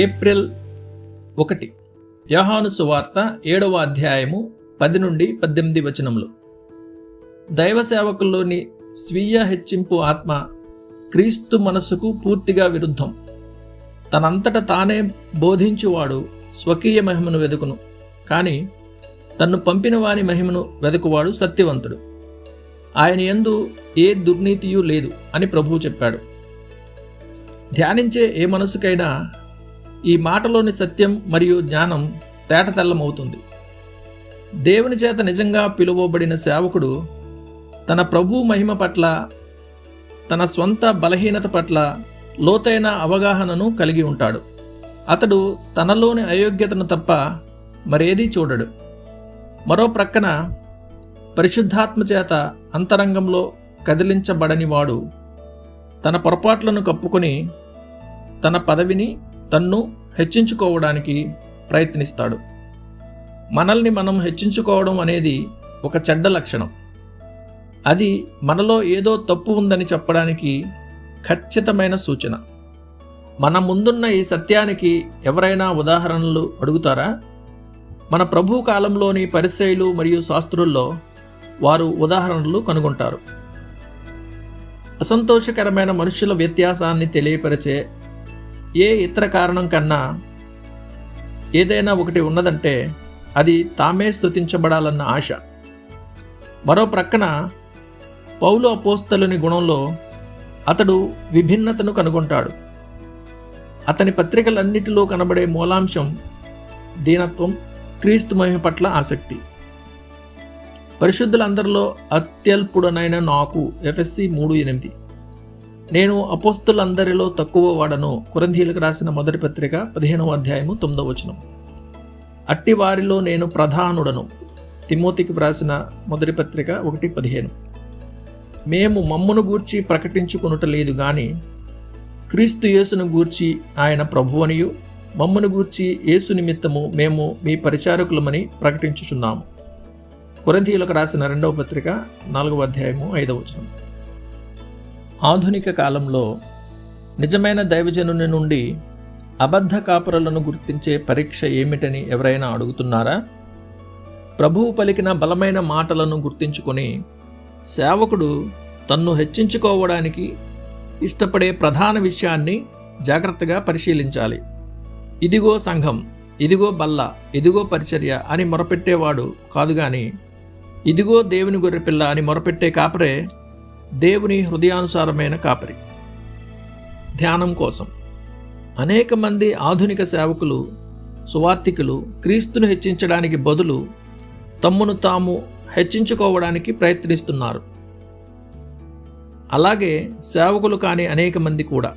April ఒకటి. యోహాను సువార్త ఏడవ అధ్యాయము పది నుండి పద్దెనిమిది వచనములు. దైవ సేవకుల్లోని స్వీయ హెచ్చింపు ఆత్మ క్రీస్తు మనస్సుకు పూర్తిగా విరుద్ధం. తనంతట తానే బోధించువాడు స్వకీయ మహిమను వెదుకును. కానీ తన్ను పంపిన వాని మహిమను వెదుకువాడు సత్యవంతుడు. ఆయన ఎందు ఏ దుర్నీతియు లేదు అని ప్రభువు చెప్పాడు. ధ్యానించే ఏ మనసుకైనా ఈ మాటలోని సత్యం మరియు జ్ఞానం తేటతెల్లమవుతుంది దేవుని చేత నిజంగా పిలువబడిన సేవకుడు తన ప్రభు మహిమ పట్ల తన స్వంత బలహీనత పట్ల లోతైన అవగాహనను కలిగి ఉంటాడు. అతడు తనలోని అయోగ్యతను తప్ప మరేదీ చూడడు. మరో ప్రక్కన పరిశుద్ధాత్మ చేత అంతరంగంలో కదిలించబడనివాడు తన పొరపాట్లను కప్పుకొని తన పదవిని తన్ను హెచ్చించుకోవడానికి ప్రయత్నిస్తాడు. మనల్ని మనం హెచ్చించుకోవడం అనేది ఒక చెడ్డ లక్షణం. అది మనలో ఏదో తప్పు ఉందని చెప్పడానికి ఖచ్చితమైన సూచన. మన ముందున్న ఈ సత్యానికి ఎవరైనా ఉదాహరణలు అడుగుతారా? మన ప్రభు కాలంలోని పరిచయులు మరియు శాస్త్రుల్లో వారు ఉదాహరణలు కనుగొంటారు. అసంతోషకరమైన మనుషుల వ్యత్యాసాన్ని తెలియపరిచే ఏ ఇతర కారణం కన్నా ఏదైనా ఒకటి ఉన్నదంటే అది తామే స్తుతించబడాలన్న ఆశ. మరో ప్రక్కన పౌలు అపోస్తలుని గుణంలో అతడు విభిన్నతను కనుగొంటాడు. అతని పత్రికలన్నిటిలో కనబడే మూలాంశం దీనత్వం క్రీస్తు మహిమ పట్ల ఆసక్తి. పరిశుద్ధులందరిలో అత్యల్పుడనైన నాకు ఎఫ్ఎస్సి మూడు ఎనిమిది. నేను అపోస్తులందరిలో తక్కువ వాడను. కురంధీలకు రాసిన మొదటి పత్రిక పదిహేనవ అధ్యాయము తొమ్మిదవ వచనం. అట్టి వారిలో నేను ప్రధానుడను. తిమోతికి వ్రాసిన మొదటి పత్రిక ఒకటి పదిహేను. మేము మమ్మును గూర్చి ప్రకటించుకొనుట లేదు కానీ క్రీస్తు యేసును గూర్చి ఆయన ప్రభువనియు మమ్మును గూర్చి యేసు నిమిత్తము మేము మీ పరిచారకులమని ప్రకటించుచున్నాము. కొరంతీయులకు రాసిన రెండవ పత్రిక నాలుగవ అధ్యాయము ఐదవ వచనం. ఆధునిక కాలంలో నిజమైన దైవజనుని నుండి అబద్ధ కాపురలను గుర్తించే పరీక్ష ఏమిటని ఎవరైనా అడుగుతున్నారా? ప్రభువు పలికిన బలమైన మాటలను గుర్తించుకొని సేవకుడు తన్ను హెచ్చించుకోవడానికి ఇష్టపడే ప్రధాన విషయాన్ని జాగ్రత్తగా పరిశీలించాలి. ఇదిగో సంఘం ఇదిగో బల్ల ఇదిగో పరిచర్య అని మొరపెట్టేవాడు కాదు కానీ ఇదిగో దేవుని గొర్రెపిల్ల అని మొరపెట్టే కాపరే దేవుని హృదయానుసారమైన కాపరి. ధ్యానం కోసం. అనేక మంది ఆధునిక సేవకులు సువార్థికులు క్రీస్తును హెచ్చించడానికి బదులు తమ్మును తాము హెచ్చించుకోవడానికి ప్రయత్నిస్తున్నారు. అలాగే సేవకులు కాని అనేక మంది కూడా.